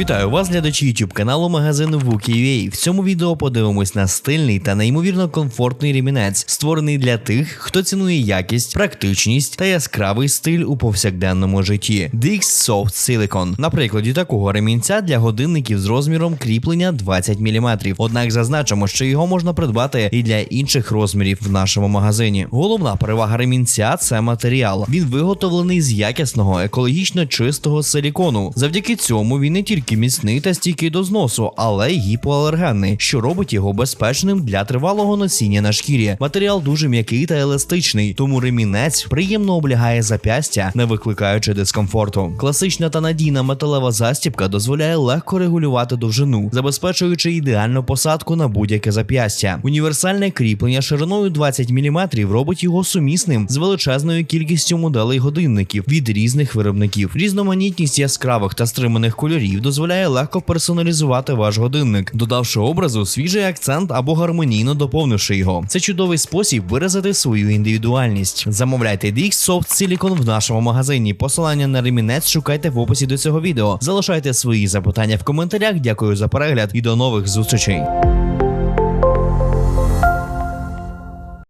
Вітаю вас, глядачі YouTube каналу магазину Wookie.ua. В цьому відео подивимось на стильний та неймовірно комфортний ремінець, створений для тих, хто цінує якість, практичність та яскравий стиль у повсякденному житті. Dix Soft Silicon. На прикладі такого ремінця для годинників з розміром кріплення 20 мм. Однак зазначимо, що його можна придбати і для інших розмірів в нашому магазині. Головна перевага ремінця це матеріал. Він виготовлений з якісного, екологічно чистого силікону. Завдяки цьому він не тільки міцний та стійкий до зносу, але й гіпоалергенний, що робить його безпечним для тривалого носіння на шкірі. Матеріал дуже м'який та еластичний, тому ремінець приємно облягає запястя, не викликаючи дискомфорту. Класична та надійна металева застібка дозволяє легко регулювати довжину, забезпечуючи ідеальну посадку на будь-яке зап'ястя. Універсальне кріплення шириною 20 мм робить його сумісним з величезною кількістю моделей годинників від різних виробників. Різноманітність яскравих та стриманих кольорів дозволяє легко персоналізувати ваш годинник, додавши образу свіжий акцент або гармонійно доповнивши його. Це чудовий спосіб виразити свою індивідуальність. Замовляйте DX Soft Silicon в нашому магазині. Посилання на ремінець шукайте в описі до цього відео. Залишайте свої запитання в коментарях. Дякую за перегляд і до нових зустрічей.